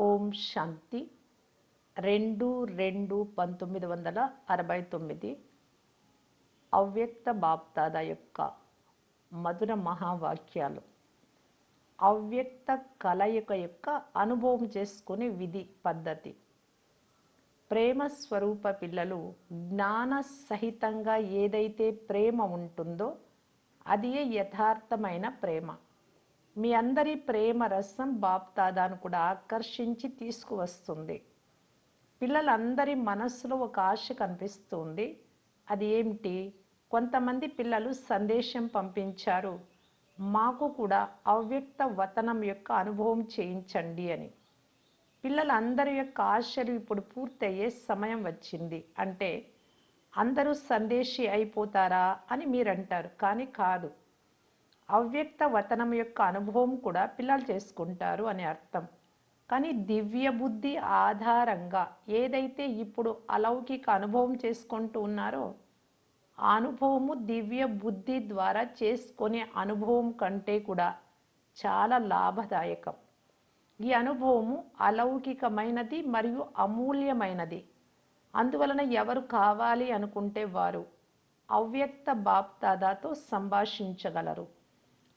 ఓం శాంతి. రెండు రెండు పంతొమ్మిది వందల అరవై తొమ్మిది. అవ్యక్త బాప్దాద యొక్క మధుర మహావాక్యాలు. అవ్యక్త కలయిక యొక్క అనుభవం చేసుకునే విధి పద్ధతి. ప్రేమ స్వరూప పిల్లలు జ్ఞాన సహితంగా ఏదైతే ప్రేమ ఉంటుందో అది యథార్థమైన ప్రేమ. మీ అందరి ప్రేమ రసం బాప్తాదాను కూడా ఆకర్షించి తీసుకువస్తుంది. పిల్లలందరి మనస్సులో ఒక ఆశ కనిపిస్తుంది. అది ఏమిటి? కొంతమంది పిల్లలు సందేశం పంపించారు. మాకు కూడా అవ్యక్త వతనం యొక్క అనుభవం చేయించండి అని. పిల్లలందరి యొక్క ఆశలు ఇప్పుడు పూర్తయ్యే సమయం వచ్చింది. అంటే అందరూ సందేశి అయిపోతారా అని మీరు అంటారు కానీ కాదు. అవ్యక్త వతనం యొక్క అనుభవం కూడా పిల్లలు చేసుకుంటారు అని అర్థం. కానీ దివ్య బుద్ధి ఆధారంగా ఏదైతే ఇప్పుడు అలౌకిక అనుభవం చేసుకుంటూ ఉన్నారో ఆ అనుభవము దివ్య బుద్ధి ద్వారా చేసుకునే అనుభవం కంటే కూడా చాలా లాభదాయకం. ఈ అనుభవము అలౌకికమైనది మరియు అమూల్యమైనది. అందువలన ఎవరు కావాలి అనుకుంటే వారు అవ్యక్త బాప్దాదాతో సంభాషించగలరు.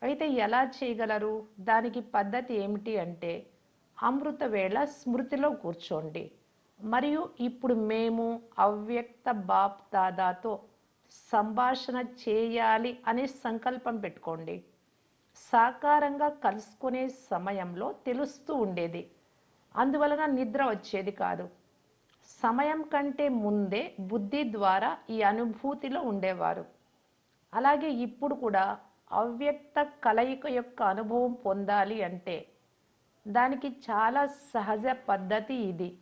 అయితే ఎలా చేయగలరు? దానికి పద్ధతి ఏమిటి అంటే అమృత వేళ స్మృతిలో కూర్చోండి. మరియు ఇప్పుడు మేము అవ్యక్త బాప్ దాదాతో సంభాషణ చేయాలి అనే సంకల్పం పెట్టుకోండి. సాకారంగా కలుసుకునే సమయంలో తెలుస్తూ ఉండేది. అందువలన నిద్ర వచ్చేది కాదు. సమయం కంటే ముందే బుద్ధి ద్వారా ఈ అనుభూతిలో ఉండేవారు. అలాగే ఇప్పుడు కూడా అవ్యక్త కలయిక యొక్క అనుభవం పొందాలి అంటే దానికి చాలా సహజ పద్ధతి ఇది.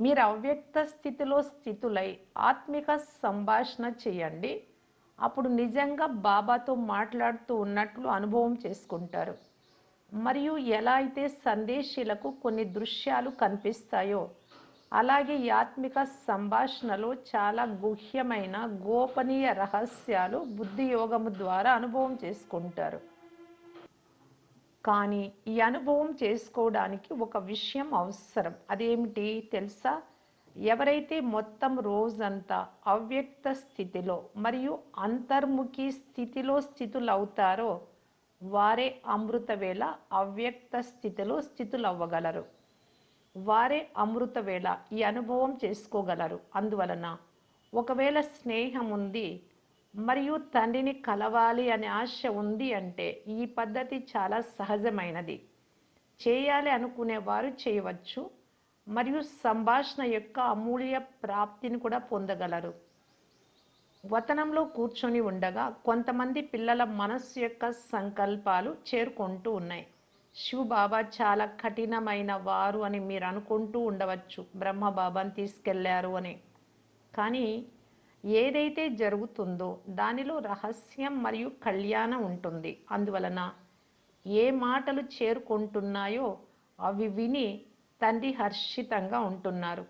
మీరు అవ్యక్త స్థితిలో స్థితులై ఆత్మిక సంభాషణ చేయండి. అప్పుడు నిజంగా బాబాతో మాట్లాడుతూ ఉన్నట్లు అనుభవం చేసుకుంటారు. మరియు ఎలా అయితే సందేశీలకు కొన్ని దృశ్యాలు కనిపిస్తాయో అలాగే ఈ ఆత్మిక సంభాషణలో చాలా గుహ్యమైన గోపనీయ రహస్యాలు బుద్ధి యోగము ద్వారా అనుభవం చేసుకుంటారు. కానీ ఈ అనుభవం చేసుకోవడానికి ఒక విషయం అవసరం. అదేమిటి తెలుసా? ఎవరైతే మొత్తం రోజంతా అవ్యక్త స్థితిలో మరియు అంతర్ముఖి స్థితిలో స్థితులవుతారో వారే అమృతవేళ అవ్యక్త స్థితిలో స్థితులవ్వగలరు. వారే అమృత వేళ ఈ అనుభవం చేసుకోగలరు. అందువలన ఒకవేళ స్నేహం ఉంది మరియు తండ్రిని కలవాలి అనే ఆశ ఉంది అంటే ఈ పద్ధతి చాలా సహజమైనది. చేయాలి అనుకునే వారు చేయవచ్చు మరియు సంభాషణ యొక్క అమూల్య ప్రాప్తిని కూడా పొందగలరు. వతనంలో కూర్చొని ఉండగా కొంతమంది పిల్లల మనస్సు యొక్క సంకల్పాలు చేరుకుంటూ ఉన్నాయి. శివ బాబా చాలా కఠినమైన వారు అని మీరు అనుకుంటూ ఉండవచ్చు. బ్రహ్మ బాబాని తీసుకెళ్ళారు అని. కానీ ఏదైతే జరుగుతుందో దానిలో రహస్యం మరియు కళ్యాణం ఉంటుంది. అందువలన ఏ మాటలు చేరుకుంటున్నాయో అవి విని తండ్రి హర్షితంగా ఉంటున్నారు.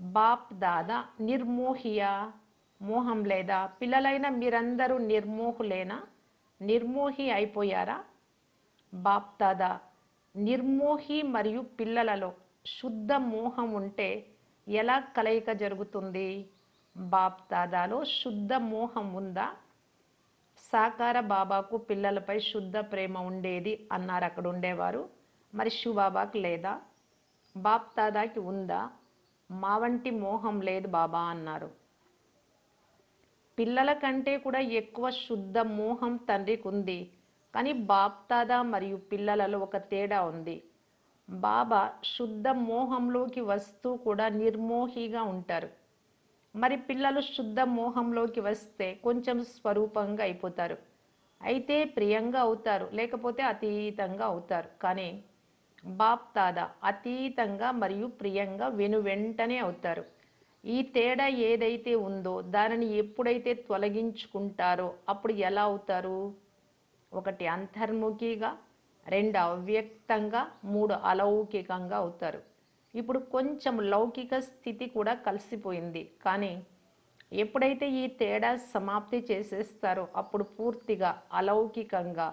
బాప్ దాదా నిర్మోహియా మోహం లేదా పిల్లలైన మీరందరూ నిర్మోహులేనా? నిర్మోహి అయిపోయారా? బాప్తాదా? నిర్మోహి మరియు పిల్లలలో శుద్ధ మోహం ఉంటే ఎలా కలయిక జరుగుతుంది? బాప్తాదాలో శుద్ధ మోహం ఉందా? సాకార బాబాకు పిల్లలపై శుద్ధ ప్రేమ ఉండేది అన్నారు అక్కడ ఉండేవారు. మరి శివబాబాకి లేదా? బాప్తాదాకి ఉందా? మా వంటి మోహం లేదు బాబా అన్నారు. పిల్లల కంటే కూడా ఎక్కువ శుద్ధ మోహం తండ్రికి ఉంది. కానీ బాప్తాదా మరియు పిల్లలలో ఒక తేడా ఉంది. బాబా శుద్ధ మోహంలోకి వస్తూ కూడా నిర్మోహిగా ఉంటారు. మరి పిల్లలు శుద్ధ మోహంలోకి వస్తే కొంచెం స్వరూపంగా అయిపోతారు. అయితే ప్రియంగా అవుతారు లేకపోతే అతీతంగా అవుతారు. కానీ బాప్తాదా అతీతంగా మరియు ప్రియంగా వెను వెంటనే అవుతారు. ఈ తేడా ఏదైతే ఉందో దానిని ఎప్పుడైతే తొలగించుకుంటారో అప్పుడు ఎలా అవుతారు? ఒకటి అంతర్ముఖిగా రెండు అవ్యక్తంగా మూడు అలౌకికంగా అవుతారు. ఇప్పుడు కొంచెం లౌకిక స్థితి కూడా కలిసిపోయింది. కానీ ఎప్పుడైతే ఈ తేడా సమాప్తి చేసేస్తారో అప్పుడు పూర్తిగా అలౌకికంగా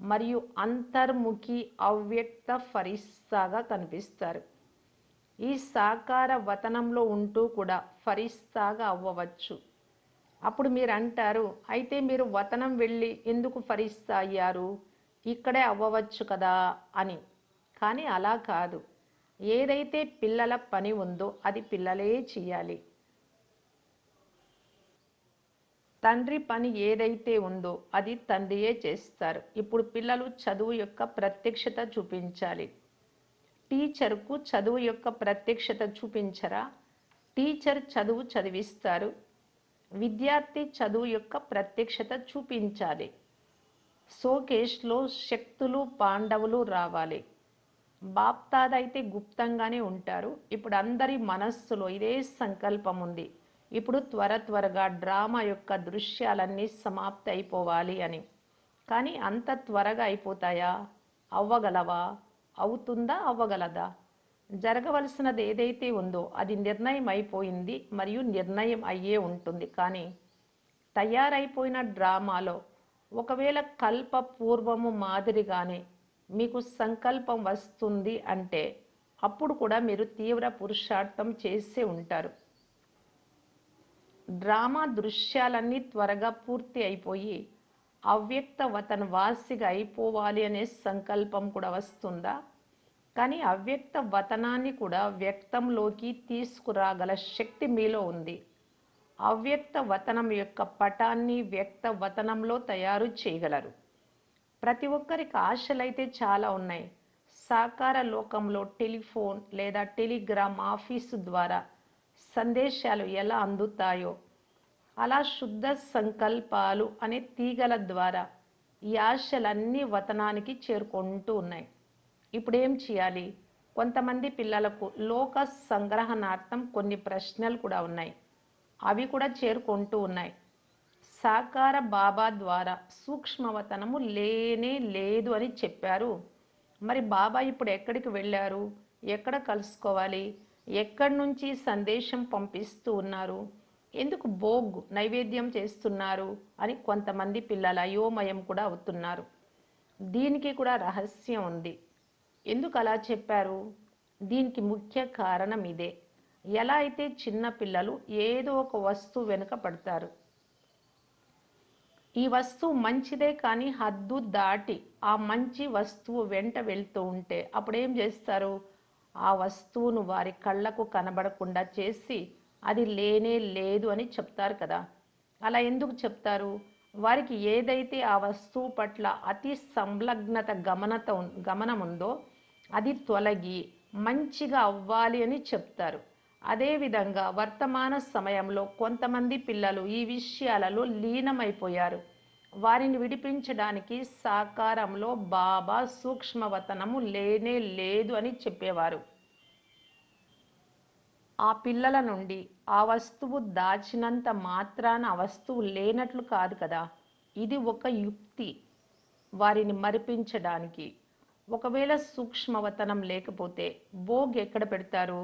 మరియు అంతర్ముఖి అవ్యక్త ఫరిస్తాగా కనిపిస్తారు. ఈ సాకార వతనంలో ఉంటూ కూడా ఫరిస్తాగా అవ్వవచ్చు. అప్పుడు మీరు అంటారు అయితే మీరు వతనం వెళ్ళి ఎందుకు ఫరిస్తా అయ్యారు? ఇక్కడే అవ్వవచ్చు కదా అని. కానీ అలా కాదు. ఏదైతే పిల్లల పని ఉందో అది పిల్లలే చేయాలి. తండ్రి పని ఏదైతే ఉందో అది తండ్రియే చేస్తారు. ఇప్పుడు పిల్లలు చదువు యొక్క ప్రత్యక్షత చూపించాలి. టీచర్కు చదువు యొక్క ప్రత్యక్షత చూపించరా? టీచర్ చదువు చదివిస్తారు విద్యార్థి చదువు యొక్క ప్రత్యక్షత చూపించాలి. షోకేష్లో శక్తులు పాండవులు రావాలి. బాప్తాదైతే గుప్తంగానే ఉంటారు. ఇప్పుడు అందరి మనస్సులో ఇదే సంకల్పం ఉంది. ఇప్పుడు త్వర త్వరగా డ్రామా యొక్క దృశ్యాలన్నీ సమాప్తి అయిపోవాలి అని. కానీ అంత త్వరగా అయిపోతాయా? అవ్వగలవా? అవుతుందా? అవ్వగలదా? జరగవలసినది ఏదైతే ఉందో అది నిర్ణయం అయిపోయింది మరియు నిర్ణయం అయ్యే ఉంటుంది. కానీ తయారైపోయిన డ్రామాలో ఒకవేళ కల్ప పూర్వము మాదిరిగానే మీకు సంకల్పం వస్తుంది అంటే అప్పుడు కూడా మీరు తీవ్ర పురుషార్థం చేసే ఉంటారు. డ్రామా దృశ్యాలన్నీ త్వరగా పూర్తి అయిపోయి అవ్యక్త వతన వాసిగా అయిపోవాలి అనే సంకల్పం కూడా వస్తుందా? కానీ అవ్యక్త వతనాన్ని కూడా వ్యక్తంలోకి తీసుకురాగల శక్తి మీలో ఉంది. అవ్యక్త వతనం యొక్క పటాన్ని వ్యక్త వతనంలో తయారు చేయగలరు. ప్రతి ఒక్కరికి ఆశలైతే చాలా ఉన్నాయి. సాకార లోకంలో టెలిఫోన్ లేదా టెలిగ్రామ్ ఆఫీసు ద్వారా సందేశాలు ఎలా అందుతాయో అలా శుద్ధ సంకల్పాలు అనే తీగల ద్వారా ఈ ఆశలన్నీ వతనానికి చేరుకుంటూ ఉన్నాయి. ఇప్పుడు ఏం చేయాలి? కొంతమంది పిల్లలకు లోక సంగ్రహణార్థం కొన్ని ప్రశ్నలు కూడా ఉన్నాయి. అవి కూడా చేరుకుంటూ ఉన్నాయి. సాకార బాబా ద్వారా సూక్ష్మవతనము లేనే లేదు అని చెప్పారు. మరి బాబా ఇప్పుడు ఎక్కడికి వెళ్ళారు? ఎక్కడ కలుసుకోవాలి? ఎక్కడి నుంచి సందేశం పంపిస్తూ ఉన్నారు? ఎందుకు భోగ్ నైవేద్యం చేస్తున్నారు? అని కొంతమంది పిల్లలు అయోమయం కూడా అవుతున్నారు. దీనికి కూడా రహస్యం ఉంది. ఎందుకు అలా చెప్పారు? దీనికి ముఖ్య కారణం ఇదే. ఎలా అయితే చిన్న పిల్లలు ఏదో ఒక వస్తువు వెనుక పడతారు. ఈ వస్తువు మంచిదే కానీ హద్దు దాటి ఆ మంచి వస్తువు వెంట వెళ్తూ ఉంటే అప్పుడు ఏం చేస్తారు? ఆ వస్తువును వారి కళ్ళకు కనబడకుండా చేసి అది లేనే లేదు అని చెప్తారు కదా. అలా ఎందుకు చెప్తారు? వారికి ఏదైతే ఆ వస్తువు పట్ల అతి సంలగ్నత గమనత గమనం ఉందో అది తొలగి మంచిగా అవ్వాలి అని చెప్తారు. అదేవిధంగా వర్తమాన సమయంలో కొంతమంది పిల్లలు ఈ విషయాలలో లీనమైపోయారు. వారిని విడిపించడానికి సాకారంలో బాబా సూక్ష్మవతనము లేనే లేదు అని చెప్పేవారు. ఆ పిల్లల నుండి ఆ వస్తువు దాచినంత మాత్రాన ఆ వస్తువు లేనట్లు కాదు కదా. ఇది ఒక యుక్తి. వారిని మరిపించడానికి ఒకవేళ సూక్ష్మవతనం లేకపోతే భోగ్ ఎక్కడ పెడతారు?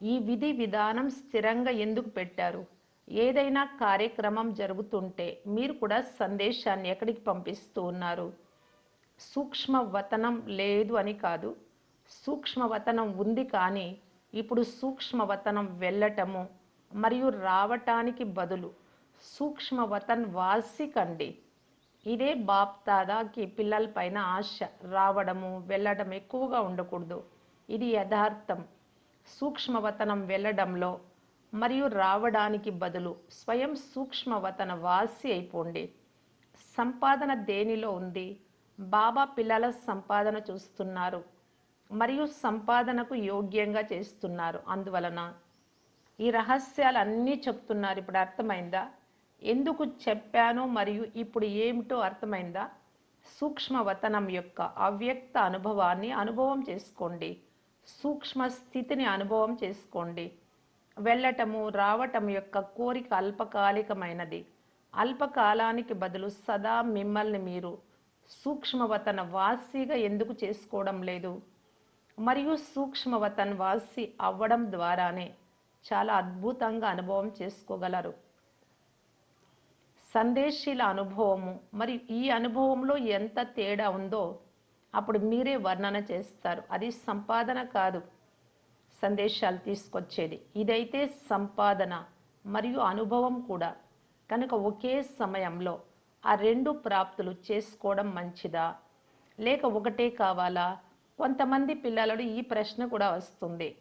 ఈ విధి విధానం స్థిరంగా ఎందుకు పెట్టారు? ఏదైనా కార్యక్రమం జరుగుతుంటే మీరు కూడా సందేశాన్ని ఎక్కడికి పంపిస్తూ ఉన్నారు? సూక్ష్మవతనం లేదు అని కాదు సూక్ష్మవతనం ఉంది కానీ ఇప్పుడు సూక్ష్మవతనం వెళ్ళటము మరియు రావటానికి బదులు సూక్ష్మవతన్ వాసి కండి. ఇదే బాప్ దాదాకి పిల్లల పైన ఆశ రావడము వెళ్ళడం ఎక్కువగా ఉండకూడదు. ఇది యథార్థం. సూక్ష్మవతనం వెళ్ళడంలో మరియు రావడానికి బదులు స్వయం సూక్ష్మవతన వాసి అయిపోండి. సంపాదన దేనిలో ఉంది? బాబా పిల్లల సంపాదన చూస్తున్నారు మరియు సంపాదనకు యోగ్యంగా చేస్తున్నారు. అందువలన ఈ రహస్యాలు అన్నీ చెప్తున్నారు. ఇప్పుడు అర్థమైందా? ఎందుకు చెప్పానో మరియు ఇప్పుడు ఏమిటో అర్థమైందా? సూక్ష్మవతనం యొక్క అవ్యక్త అనుభవాన్ని అనుభవం చేసుకోండి. సూక్ష్మ స్థితిని అనుభవం చేసుకోండి. వెళ్ళటము రావటం యొక్క కోరిక అల్పకాలికమైనది. అల్పకాలానికి బదులు సదా మిమ్మల్ని మీరు సూక్ష్మవతన వాసిగా ఎందుకు చేసుకోవడం లేదు? మరియు సూక్ష్మవతన్ వాసి అవ్వడం ద్వారానే చాలా అద్భుతంగా అనుభవం చేసుకోగలరు. సందేశీల అనుభవము. మరి ఈ అనుభవంలో ఎంత తేడా ఉందో అప్పుడు మీరే వర్ణన చేస్తారు. అది సంపాదన కాదు సందేశాలు తీసుకొచ్చేది. ఇదైతే సంపాదన మరియు అనుభవం కూడా. కనుక ఒకే సమయంలో ఆ రెండు ప్రాప్తులు చేసుకోవడం మంచిదా? లేక ఒకటే కావాలా? కొంతమంది పిల్లలలో ఈ ప్రశ్న కూడా వస్తుంది.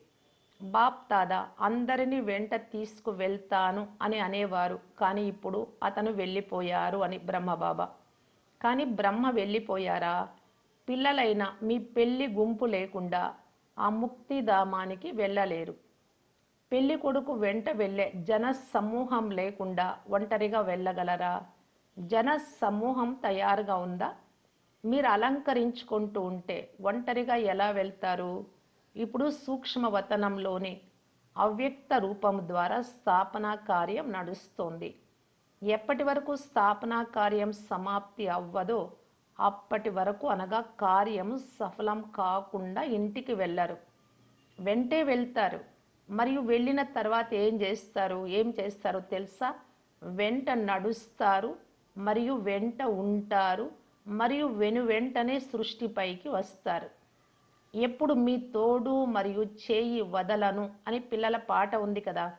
బాప్ దాదా అందరినీ వెంట తీసుకువెళ్తాను అని అనేవారు. కానీ ఇప్పుడు అతను వెళ్ళిపోయారు అని బ్రహ్మబాబా. కానీ బ్రహ్మ వెళ్ళిపోయారా? పిల్లలైన మీ పెళ్ళి గుంపు లేకుండా ఆ ముక్తిధామానికి వెళ్ళలేరు. పెళ్ళి కొడుకు వెంట వెళ్ళే జన సమూహం లేకుండా ఒంటరిగా వెళ్ళగలరా? జన సమూహం తయారుగా ఉందా? మీరు అలంకరించుకుంటూ ఉంటే ఒంటరిగా ఎలా వెళ్తారు? ఇప్పుడు సూక్ష్మవతనంలోనే అవ్యక్త రూపం ద్వారా స్థాపన కార్యం నడుస్తోంది. ఎప్పటి వరకు స్థాపన కార్యం సమాప్తి అవ్వదో అప్పటి వరకు అనగా కార్యం సఫలం కాకుండా ఇంటికి వెళ్ళరు. వెంటే వెళ్తారు. మరియు వెళ్ళిన తర్వాత ఏం చేస్తారు? ఏం చేస్తారో తెలుసా? వెంట నడుస్తారు మరియు వెంట ఉంటారు మరియు వెను వెంటనే సృష్టిపైకి వస్తారు. ఎప్పుడు మీ తోడు మరియు చేయి వదలను అని పిల్లల పాట ఉంది కదా.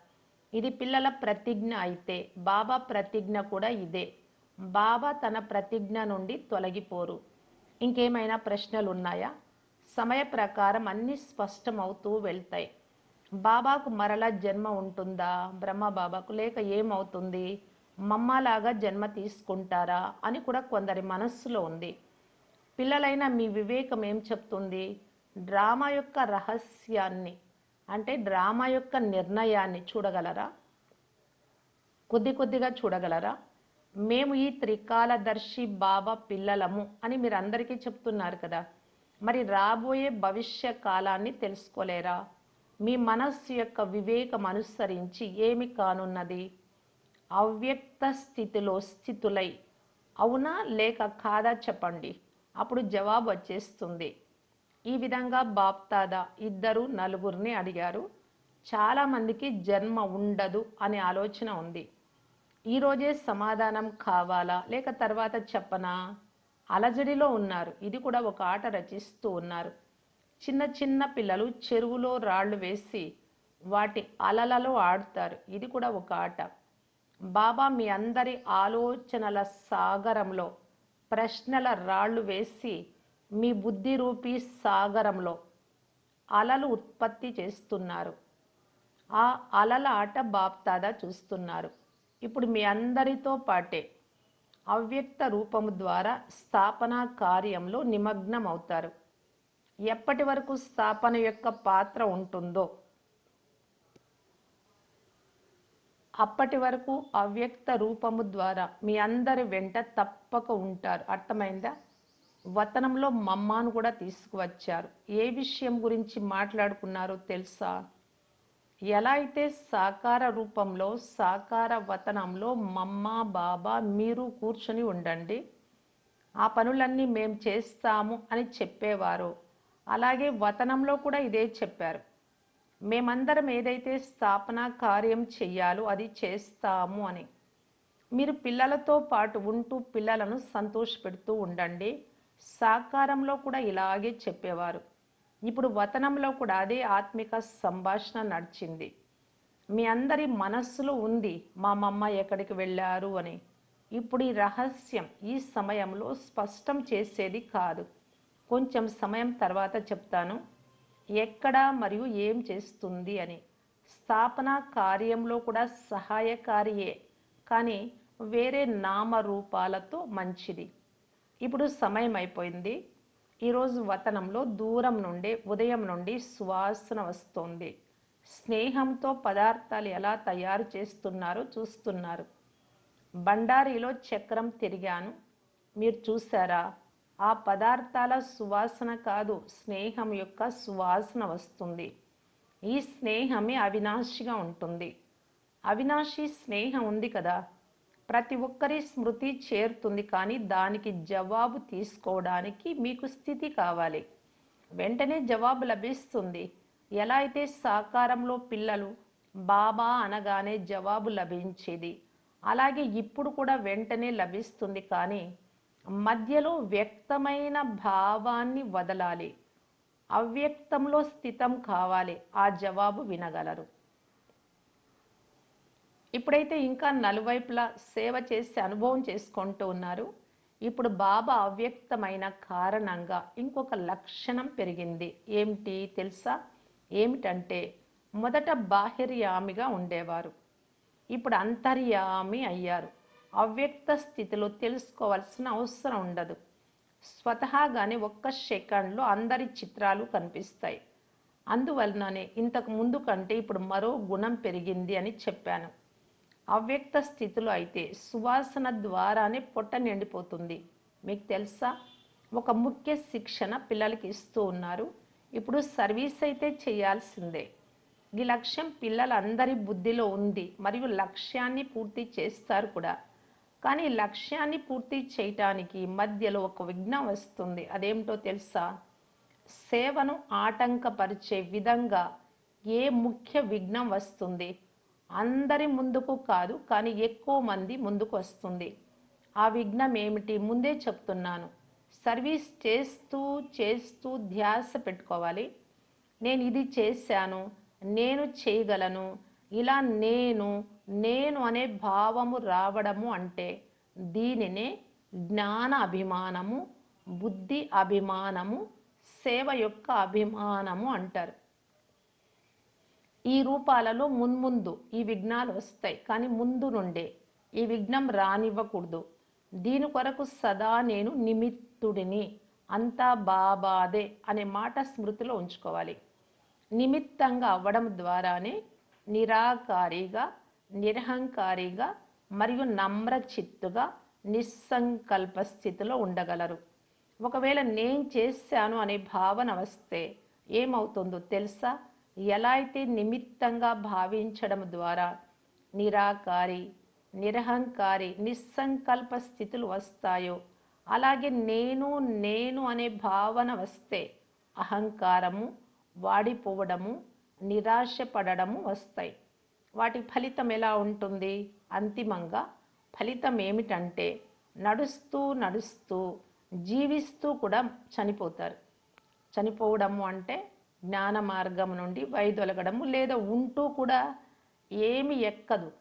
ఇది పిల్లల ప్రతిజ్ఞ అయితే బాబా ప్రతిజ్ఞ కూడా ఇదే. బాబా తన ప్రతిజ్ఞ నుండి తొలగిపోరు. ఇంకేమైనా ప్రశ్నలు ఉన్నాయా సమయ ప్రకారం అన్నీ స్పష్టమవుతూ వెళ్తాయి. బాబాకు మరలా జన్మ ఉంటుందా? బ్రహ్మ బాబాకు లేక ఏమవుతుంది? మమ్మలాగా జన్మ తీసుకుంటారా? అని కూడా కొందరి మనస్సులో ఉంది. పిల్లలైన మీ వివేకం ఏం చెప్తుంది? డ్రామా యొక్క రహస్యాన్ని అంటే డ్రామా యొక్క నిర్ణయాన్ని చూడగలరా? కొద్ది కొద్దిగా చూడగలరా? మేము ఈ త్రికాలదర్శి బాబా పిల్లలము అని మీరు అందరికీ చెప్తున్నారు కదా. మరి రాబోయే భవిష్య కాలాన్ని తెలుసుకోలేరా? మీ మనస్సు యొక్క వివేకం అనుసరించి ఏమి కానున్నది? అవ్యక్త స్థితిలో స్థితులై అవునా లేక కాదా చెప్పండి. అప్పుడు జవాబు వచ్చేస్తుంది. ఈ విధంగా బాప్తాదా ఇద్దరు నలుగురిని అడిగారు. చాలామందికి జన్మ ఉండదు అనే ఆలోచన ఉంది. ఈరోజే సమాధానం కావాలా? లేక తర్వాత చెప్పనా? అలజడిలో ఉన్నారు. ఇది కూడా ఒక ఆట రచిస్తూ ఉన్నారు. చిన్న చిన్న పిల్లలు చెరువులో రాళ్ళు వేసి వాటి అలలలో ఆడుతారు. ఇది కూడా ఒక ఆట. బాబా మీ అందరి ఆలోచనల సాగరంలో ప్రశ్నల రాళ్ళు వేసి మీ బుద్ధి రూపీ సాగరంలో అలలు ఉత్పత్తి చేస్తున్నారు. ఆ అలల ఆట బాప్తాదా చూస్తున్నారు. ఇప్పుడు మీ అందరితో పాటే అవ్యక్త రూపము ద్వారా స్థాపన కార్యంలో నిమగ్నం అవుతారు ఎప్పటి వరకు స్థాపన యొక్క పాత్ర ఉంటుందో అప్పటి వరకు అవ్యక్త రూపము ద్వారా మీ అందరి వెంట తప్పక ఉంటారు. అర్థమైందా? వతనంలో మమ్మాను కూడా తీసుకువచ్చారు. ఏ విషయం గురించి మాట్లాడుకున్నారో తెలుసా? ఎలా అయితే సాకార రూపంలో సాకార వతనంలో మమ్మ బాబా మీరు కూర్చొని ఉండండి. ఆ పనులన్నీ మేము చేస్తాము అని చెప్పేవారు. అలాగే వతనంలో కూడా ఇదే చెప్పారు. మేమందరం ఏదైతే స్థాపన కార్యం చెయ్యాలో అది చేస్తాము అని. మీరు పిల్లలతో పాటు ఉంటూ పిల్లలను సంతోషపెడుతూ ఉండండి. సాకారంలో కూడా ఇలాగే చెప్పేవారు. ఇప్పుడు వతనంలో కూడా అదే ఆత్మిక సంభాషణ నడిచింది. మీ అందరి మనస్సులో ఉంది మా మమ్మ ఎక్కడికి వెళ్ళారు అని. ఇప్పుడు ఈ రహస్యం ఈ సమయంలో స్పష్టం చేసేది కాదు. కొంచెం సమయం తర్వాత చెప్తాను. ఎక్కడ మరియు ఏం చేస్తుంది అని. స్థాపన కార్యంలో కూడా సహాయకారియే కానీ వేరే నామరూపాలతో మంచిది. ఇప్పుడు సమయం అయిపోయింది ఈరోజు వతనంలో దూరం నుండి ఉదయం నుండి సువాసన వస్తోంది. స్నేహంతో పదార్థాలు ఎలా తయారు చేస్తున్నారో చూస్తున్నారు. బండారీలో చక్రం తిరిగాను. మీరు చూసారా ఆ పదార్థాల సువాసన కాదు స్నేహం యొక్క సువాసన వస్తుంది. ఈ స్నేహమే అవినాశిగా ఉంటుంది. అవినాశి స్నేహం ఉంది కదా? ప్రతి ఒక్కరి స్మృతి చేరుతుంది కానీ దానికి జవాబు తీసుకోవడానికి మీకు స్థితి కావాలి. వెంటనే జవాబు లభిస్తుంది. ఎలా అయితే సాకారంలో పిల్లలు బాబా అనగానే జవాబు లభించేది అలాగే ఇప్పుడు కూడా వెంటనే లభిస్తుంది కానీ మధ్యలో వ్యక్తమైన భావాన్ని వదలాలి. అవ్యక్తంలో స్థితం కావాలి. ఆ జవాబు వినగలరు. ఇప్పుడైతే ఇంకా నలువైపులా సేవ చేసి అనుభవం చేసుకుంటూ ఉన్నారు. ఇప్పుడు బాబా అవ్యక్తమైన కారణంగా ఇంకొక లక్షణం పెరిగింది. ఏమిటి తెలుసా? ఏమిటంటే మొదట బాహిర్యామిగా ఉండేవారు. ఇప్పుడు అంతర్యామి అయ్యారు. అవ్యక్త స్థితిలో తెలుసుకోవాల్సిన అవసరం ఉండదు. స్వతహాగానే ఒక్క సెకండ్లో అందరి చిత్రాలు కనిపిస్తాయి. అందువలననే ఇంతకు ముందు కంటే ఇప్పుడు మరో గుణం పెరిగింది అని చెప్పాను. అవ్యక్త స్థితిలో అయితే సువాసన ద్వారానే పొట్ట నిండిపోతుంది. మీకు తెలుసా? ఒక ముఖ్య శిక్షణ పిల్లలకి ఇస్తూ ఉన్నారు. ఇప్పుడు సర్వీస్ అయితే చేయాల్సిందే. ఈ లక్ష్యం పిల్లలందరి బుద్ధిలో ఉంది. మరియు లక్ష్యాన్ని పూర్తి చేస్తారు కూడా. కానీ లక్ష్యాన్ని పూర్తి చేయటానికి మధ్యలో ఒక విఘ్నం వస్తుంది. అదేమిటో తెలుసా? సేవను ఆటంకపరిచే విధంగా ఏ ముఖ్య విఘ్నం వస్తుంది? అందరి ముందుకు కాదు కానీ ఎక్కువ మంది ముందుకు వస్తుంది. ఆ విఘ్నం ఏమిటి? ముందే చెప్తున్నాను. సర్వీస్ చేస్తూ చేస్తూ ధ్యాస పెట్టుకోవాలి. నేను ఇది చేశాను నేను చేయగలను ఇలా నేను నేను అనే భావము రావడము అంటే దీనినే జ్ఞాన అభిమానము బుద్ధి అభిమానము సేవ యొక్క అభిమానము అంటారు. ఈ రూపాలలో మున్ముందు ఈ విఘ్నాలు వస్తాయి. కానీ ముందు నుండే ఈ విఘ్నం రానివ్వకూడదు. దీని కొరకు సదా నేను నిమిత్తుడిని అంతా బాబాదే అనే మాట స్మృతిలో ఉంచుకోవాలి. నిమిత్తంగా అవ్వడం ద్వారానే నిరాకారిగా నిరహంకారిగా మరియు నమ్ర చిత్తుగా నిస్సంకల్ప స్థితిలో ఉండగలరు. ఒకవేళ నేను చేశాను అనే భావన వస్తే ఏమవుతుందో తెలుసా? ఎలా అయితే నిమిత్తంగా భావించడం ద్వారా నిరాకారి నిరహంకారి నిస్సంకల్ప స్థితులు వస్తాయో అలాగే నేను నేను అనే భావన వస్తే అహంకారము వాడిపోవడము నిరాశపడడము వస్తాయి. వాటి ఫలితం ఎలా ఉంటుంది? అంతిమంగా ఫలితం ఏమిటంటే నడుస్తూ నడుస్తూ జీవిస్తూ కూడా చనిపోతారు. చనిపోవడము అంటే జ్ఞాన మార్గం నుండి వైదొలగడము లేదా ఉంటూ కూడా ఏమి ఎక్కదు.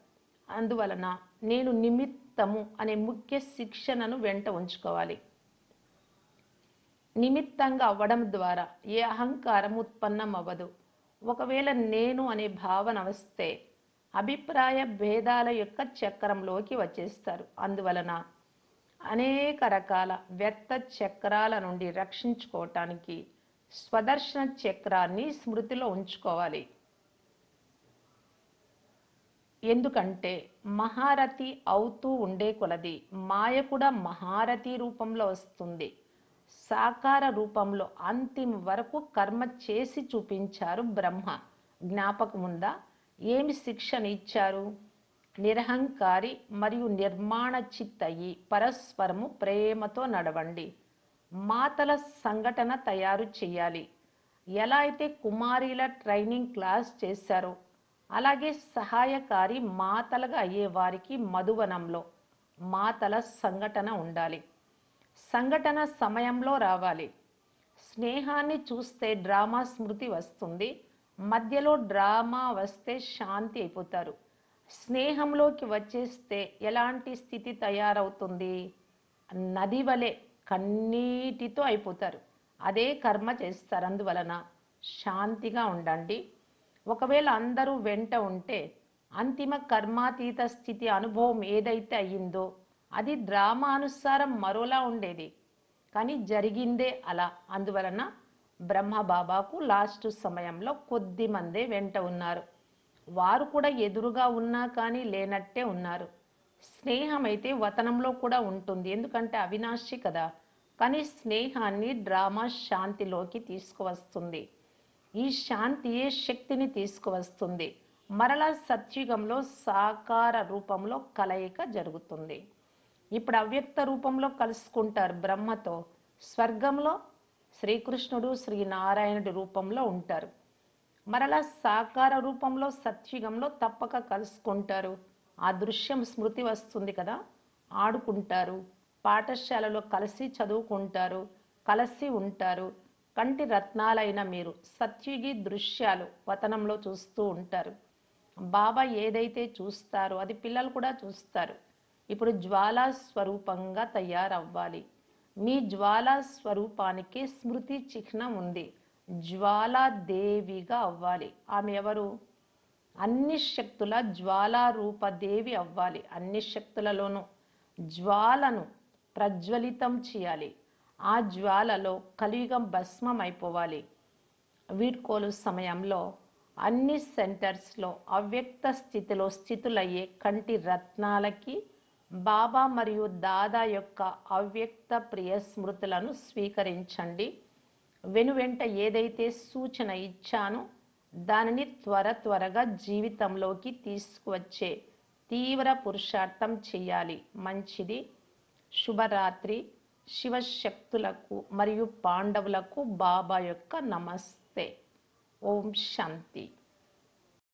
అందువలన నేను నిమిత్తము అనే ముఖ్య శిక్షణను వెంట ఉంచుకోవాలి. నిమిత్తంగా అవ్వడం ద్వారా ఏ అహంకారం ఉత్పన్నం అవ్వదు ఒకవేళ నేను అనే భావన వస్తే అభిప్రాయ భేదాల యొక్క చక్రంలోకి వచ్చేస్తారు. అందువలన అనేక రకాల వ్యర్థ చక్రాల నుండి రక్షించుకోవటానికి స్వదర్శన చక్రాన్ని స్మృతిలో ఉంచుకోవాలి. ఎందుకంటే మహారథి అవుతూ ఉండే కొలది మాయ కూడా మహారథి రూపంలో వస్తుంది. సాకార రూపంలో అంతిమ వరకు కర్మ చేసి చూపించారు బ్రహ్మ. జ్ఞాపకం ఉందా? ఏమి శిక్షణ ఇచ్చారు? నిరహంకారి మరియు నిర్మాణ చిత్తయి పరస్పరము ప్రేమతో నడవండి. మాతల సంఘటన తయారు చేయాలి. ఎలా అయితే కుమారీల ట్రైనింగ్ క్లాస్ చేశారో అలాగే సహాయకారి మాతలుగా అయ్యే వారికి మధువనంలో మాతల సంఘటన ఉండాలి. సంఘటన సమయంలో రావాలి. స్నేహాన్ని చూస్తే డ్రామా స్మృతి వస్తుంది. మధ్యలో డ్రామా వస్తే శాంతి అయిపోతారు. స్నేహంలోకి వచ్చేస్తే ఎలాంటి స్థితి తయారవుతుంది? నది వలె కన్నీటితో అయిపోతారు. అదే కర్మ చేస్తారు. అందువలన శాంతిగా ఉండండి. ఒకవేళ అందరూ వెంట ఉంటే అంతిమ కర్మాతీత స్థితి అనుభవం ఏదైతే అయ్యిందో అది డ్రామా అనుసారం మరోలా ఉండేది. కానీ జరిగిందే అలా. అందువలన బ్రహ్మబాబాకు లాస్ట్ సమయంలో కొద్ది మందే వెంట ఉన్నారు. వారు కూడా ఎదురుగా ఉన్నా కానీ లేనట్టే ఉన్నారు. స్నేహం అయితే వతనంలో కూడా ఉంటుంది. ఎందుకంటే అవినాశి కదా. కానీ స్నేహాన్ని డ్రామా శాంతిలోకి తీసుకువస్తుంది. ఈ శాంతియే శక్తిని తీసుకువస్తుంది. మరలా సత్యుగంలో సాకార రూపంలో కలయిక జరుగుతుంది. ఇప్పుడు అవ్యక్త రూపంలో కలుసుకుంటారు బ్రహ్మతో. స్వర్గంలో శ్రీకృష్ణుడు శ్రీనారాయణుడి రూపంలో ఉంటారు. మరలా సాకార రూపంలో సత్యుగంలో తప్పక కలుసుకుంటారు. ఆ దృశ్యం స్మృతి వస్తుంది కదా. ఆడుకుంటారు పాఠశాలలో కలిసి చదువుకుంటారు కలిసి ఉంటారు. కంటి రత్నాలైన మీరు సత్యుగి దృశ్యాలు వతనంలో చూస్తూ ఉంటారు. బాబా ఏదైతే చూస్తారో అది పిల్లలు కూడా చూస్తారు. ఇప్పుడు జ్వాలా స్వరూపంగా తయారవ్వాలి. మీ జ్వాలా స్వరూపానికి స్మృతి చిహ్నం ఉంది. జ్వాలాదేవిగా అవ్వాలి. ఆమె ఎవరు? అన్ని శక్తుల జ్వాలారూప దేవి అవ్వాలి. అన్ని శక్తులలోనూ జ్వాలను ప్రజ్వలితం చేయాలి. ఆ జ్వాలలో కలియుగం భస్మం అయిపోవాలి వీడ్కోలు సమయంలో అన్ని సెంటర్స్లో అవ్యక్త స్థితిలో స్థితులయ్యే కంటి రత్నాలకి బాబా మరియు దాదా యొక్క అవ్యక్త ప్రియ స్మృతులను స్వీకరించండి. వెనువెంట ఏదైతే సూచన ఇచ్చానో దానిని త్వర త్వరగా జీవితంలోకి తీసుకువచ్చే తీవ్ర పురుషార్థం చేయాలి. మంచిది. శుభరాత్రి. శివశక్తులకు మరియు పాండవులకు బాబా యొక్క నమస్తే. ఓం శాంతి.